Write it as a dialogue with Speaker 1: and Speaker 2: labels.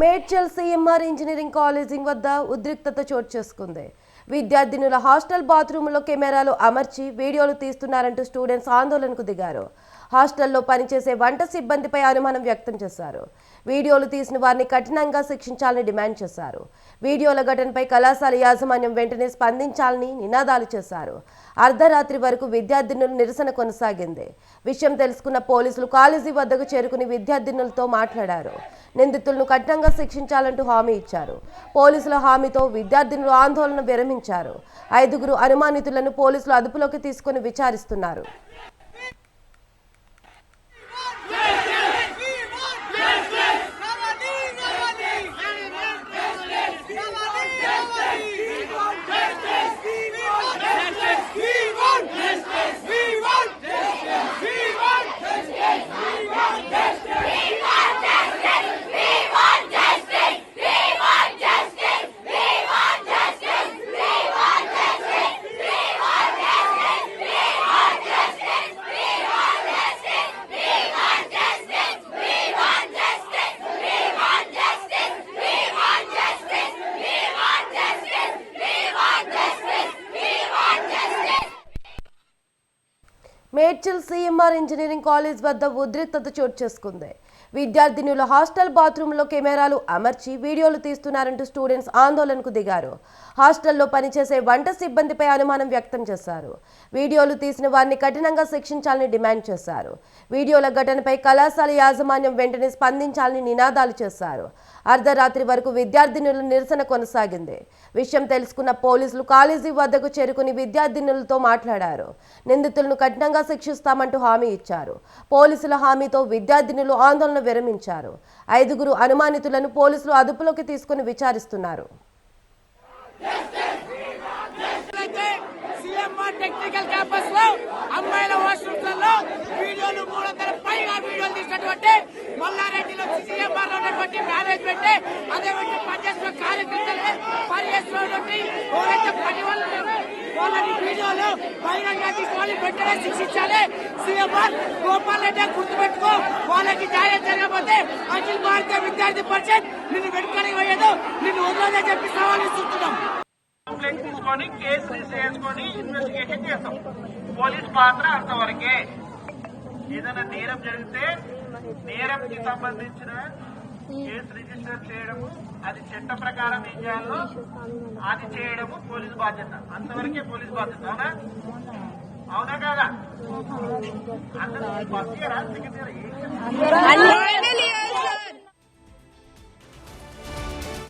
Speaker 1: Medchal CMR engineering కాలేజింగ్ వద్ద ఉద్రిక్తత చోటు చేసుకుంది. విద్యార్థినుల హాస్టల్ బాత్రూంలో కెమెరాలు అమర్చి వీడియోలు తీస్తున్నారంటూ స్టూడెంట్స్ ఆందోళనకు దిగారు. హాస్టల్లో పనిచేసే వంట సిబ్బందిపై అనుమానం వ్యక్తం చేశారు. వీడియోలు తీసిన వారిని కఠినంగా శిక్షించాలని డిమాండ్ చేశారు. వీడియోల ఘటనపై కళాశాల యాజమాన్యం వెంటనే స్పందించాలని నినాదాలు చేశారు. అర్ధరాత్రి వరకు విద్యార్థినులు నిరసన కొనసాగింది. విషయం తెలుసుకున్న పోలీసులు కాలేజీ వద్దకు చేరుకుని విద్యార్థినులతో మాట్లాడారు. నిందితులను కఠినంగా శిక్షించాలంటూ హామీ ఇచ్చారు. పోలీసుల హామీతో విద్యార్థినులు ఆందోళన విరమించారు. ఐదుగురు అనుమానితులను పోలీసులు అదుపులోకి తీసుకుని విచారిస్తున్నారు. మేడ్చల్ సీఎంఆర్ ఇంజనీరింగ్ కాలేజ్ వద్ద ఉద్రిక్తత చోటు చేసుకుంది. విద్యార్థినుల హాస్టల్ బాత్రూంలో కెమెరాలు అమర్చి వీడియోలు తీస్తున్నారంటూ స్టూడెంట్స్ ఆందోళనకు దిగారు. హాస్టల్లో పనిచేసే వంట సిబ్బందిపై అనుమానం వ్యక్తం చేశారు. వీడియోలు తీసిన వారిని కఠినంగా శిక్షించాలని డిమాండ్ చేశారు. వీడియోల ఘటనపై కళాశాల యాజమాన్యం వెంటనే స్పందించాలని నినాదాలు చేశారు. అర్ధరాత్రి వరకు విద్యార్థినుల నిరసన కొనసాగింది. విషయం తెలుసుకున్న పోలీసులు కాలేజీ వద్దకు చేరుకుని విద్యార్థినులతో మాట్లాడారు. నిందితులను కఠినంగా శిక్షిస్తామంటూ హామీ ఇచ్చారు. పోలీసుల హామీతో విద్యార్థినులు ఆందోళన విరమించారు. ఐదుగురు అనుమానితులను పోలీసులు అదుపులోకి తీసుకుని విచారిస్తున్నారు.
Speaker 2: టెక్నికల్ క్యాంపస్లో అమ్మాయిల వాష్రూమ్లలో వీడియోలు మూడు వందల పైగా వీడియోలు తీసినటువంటి మల్లారెడ్డిలో సీఎంఆర్లో ఉన్నటువంటి మేనేజ్మెంట్ అదేవిధంగా పనిచేస్తున్నటువంటి ఎవరైతే పని వాళ్ళని వీడియోలు బహిరంగ వెంటనే శిక్షించాలి. సీఎంఆర్ గోపాల్ రెడ్డి గుర్తుపెట్టుకో. వాళ్ళకి న్యాయం జరగకపోతే అఖిల భారతీయ విద్యార్థి పరిషత్ నిన్ను వెనుకడికి పోయేదు నిన్ను వదలదే చెప్పి సవాల్ ఇస్తున్నాం.
Speaker 3: తీసుకొని కేసు చేసుకొని ఇన్వెస్టిగేషన్ చేస్తాం. పోలీస్ పాత్ర అంతవరకే. ఏదైనా నేరం జరిగితే నేరంకి సంబంధించిన కేసు రిజిస్టర్ చేయడము అది చట్ట ప్రకారం ఏం చేయాలో అది చేయడము పోలీస్ బాధ్యత. అంతవరకే పోలీస్ బాధ్యత అవునా? అవునా కాదా? అందరూ